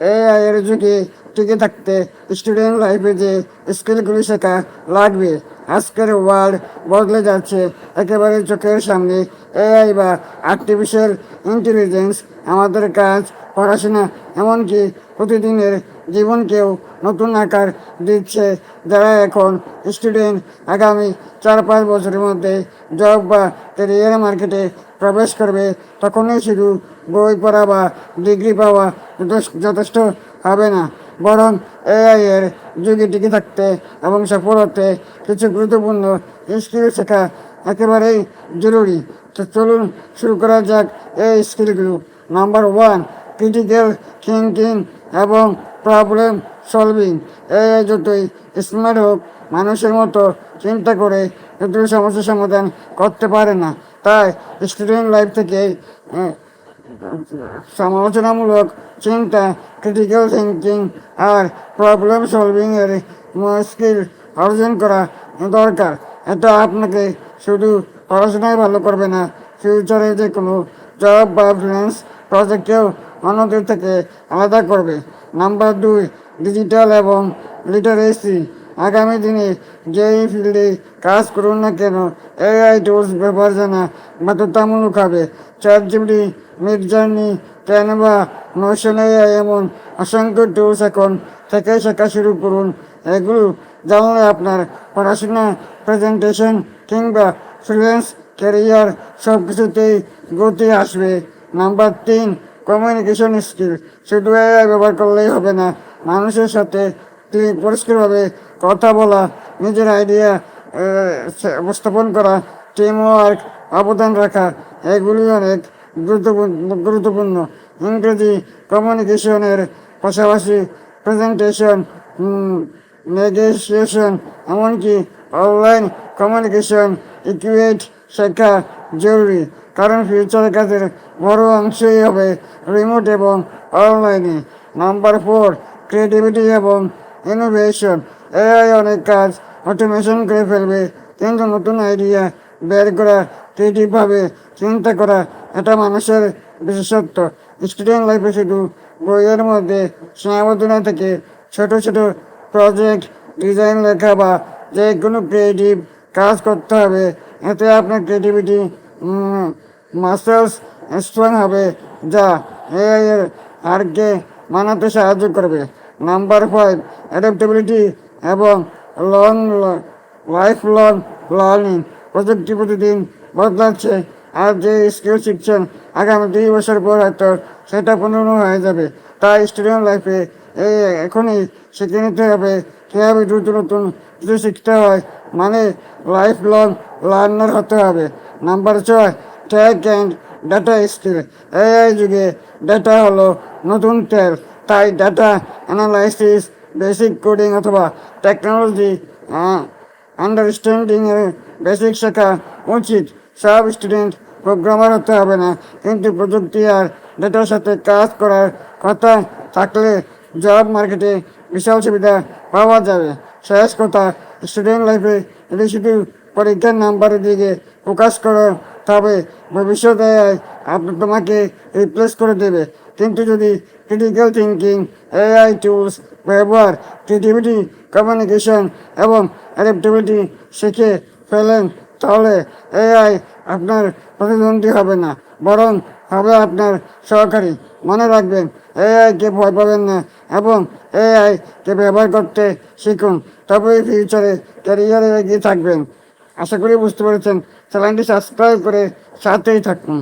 AI এর যুগে টিকে থাকতে স্টুডেন্ট লাইফে যে স্কিলগুলি শেখা লাগবে, আজকের ওয়ার্ল্ড বদলে যাচ্ছে। একেবারে চোখের সামনে এআই বা আর্টিফিশিয়াল ইন্টেলিজেন্স আমাদের কাজ, পড়াশোনা, এমনকি প্রতিদিনের জীবনকেও নতুন আকার দিচ্ছে। যারা এখন স্টুডেন্ট আগামী চার পাঁচ বছরের মধ্যে জব বা ক্যারিয়ার মার্কেটে প্রবেশ করবে, তখনই শুধু বই পড়া বা ডিগ্রি পাওয়া যথেষ্ট- হবে না। বরং এআই এর যুগে টিকে থাকতে এবং সফল হতে কিছু গুরুত্বপূর্ণ স্কিল শেখা একেবারেই জরুরি। তো চলুন শুরু করা যাক এই স্কিলগুলো নাম্বার ওয়ান ক্রিটিক্যাল থিঙ্কিং এবং প্রবলেম সলভিং এআই যতই স্মার্ট হোক, মানুষের মতো চিন্তা করে কিন্তু সমস্যার সমাধান করতে পারে না। তাই স্টুডেন্ট লাইফ থেকে সমালোচনামূলক চিন্তা ক্রিটিক্যাল থিঙ্কিং আর প্রবলেম সলভিং এর স্কিল অর্জন করা দরকার। এটা আপনাকে শুধু পড়াশোনায় ভালো করবে না ফিউচারে যে কোনো জব বা ফ্রিল্যান্স প্রজেক্টেও অন্যদের থেকে আলাদা করবে। নাম্বার দুই ডিজিটাল এবং লিটারেসি আগামী দিনে যেই ফিল্ডে কাজ করুন না কেন এআই টুলস ব্যবহার জানা বাধ্যতামূলক হবে। ChatGPT Midjourney Canva AI এমন অসংখ্য টুলস এখন থেকে শেখা শুরু করুন। এগুলো জানলে আপনার পড়াশোনা প্রেজেন্টেশন কিংবা ফ্রিল্যান্স ক্যারিয়ার সব কিছুতেই গতি আসবে। নাম্বার তিন কমিউনিকেশন স্কিল শুধু এআই ব্যবহার করলেই হবে না, মানুষের সাথে পরিষ্কারভাবে কথা বলা, নিজের আইডিয়া উপস্থাপন করা টিম ওয়ার্ক অবদান রাখা এগুলি অনেক। গুরুত্বপূর্ণ গুরুত্বপূর্ণ ইংরেজি কমিউনিকেশনের পাশাপাশি প্রেজেন্টেশন নেগোসিয়েশন এমনকি অনলাইন কমিউনিকেশন ইকুয়েট শেখা জরুরি। কারণ ফিউচার কাজের বড় অংশই হবে রিমোট এবং অনলাইনে নাম্বার ফোর ক্রিয়েটিভিটি এবং ইনোভেশন এআই অনেক কাজ অটোমেশন করে ফেলবে। কিন্তু নতুন আইডিয়া বের করা ক্রিয়েটিভভাবে চিন্তা করা এটা মানুষের বিশেষত্ব। স্টুডেন্ট লাইফে শুধু বইয়ের মধ্যে সীমাবদ্ধ না থেকে ছোট ছোট প্রজেক্ট ডিজাইন লেখা বা যে কোনো ক্রিয়েটিভ কাজ করতে হবে, এতে আপনার ক্রিয়েটিভিটি মাসেলস স্ট্রং হবে, যা এআই এর মানাতে সাহায্য করবে। নাম্বার ফাইভ অ্যাডাপ্টেবিলিটি এবং লং লাইফ লং লার্নিং প্রযুক্তি প্রতিদিন বদলাচ্ছে। আর যে স্কিল শিখছেন, আগামী দুই বছর পর হয়তো সেটা পুনরায় হয়ে যাবে। তাই স্টুডেন্ট লাইফে এই এখনই শিখে নিতে হবে কীভাবে দ্রুত নতুন কিছু শিখতে হয়। মানে লাইফ লং লার্নার হতে হবে। নাম্বার ছয় tech and data skill. AI যুগে ডাটা হলো নতুন তেল। তাই ডাটা অ্যানালাইসিস, বেসিক কোডিং অথবা টেকনোলজি আন্ডারস্ট্যান্ডিং এর বেসিক শেখা উচিত। সব স্টুডেন্ট প্রোগ্রামার হতে হবে না। কিন্তু প্রযুক্তি আর ডেটার সাথে কাজ করার কথা থাকলে জব মার্কেটে বিশাল সুবিধা পাওয়া যাবে। শেষ কথা স্টুডেন্ট লাইফে এটি পরীক্ষার নাম্বারের দিকে ফোকাস করো, তবে ভবিষ্যতে আপনি তোমাকে রিপ্লেস করে দেবে। কিন্তু যদি ক্রিটিক্যাল থিঙ্কিং এআই টুলস ব্যবহার ক্রিয়েটিভিটি কমিউনিকেশন এবং অ্যাডাপ্টেবিলিটি শিখে ফেলেন, তাহলে এআই আপনার প্রতিদ্বন্দ্বী হবে না, বরং হবে আপনার সহকারী। মনে রাখবেন এআইকে ভয় পাবেন না এবং এআইকে ব্যবহার করতে শিখুন, তবেই ফিউচারে ক্যারিয়ারে এগিয়ে থাকবেন। আশা করি বুঝতে পেরেছেন। চ্যানেলটি সাবস্ক্রাইব করে সাথেই থাকুন।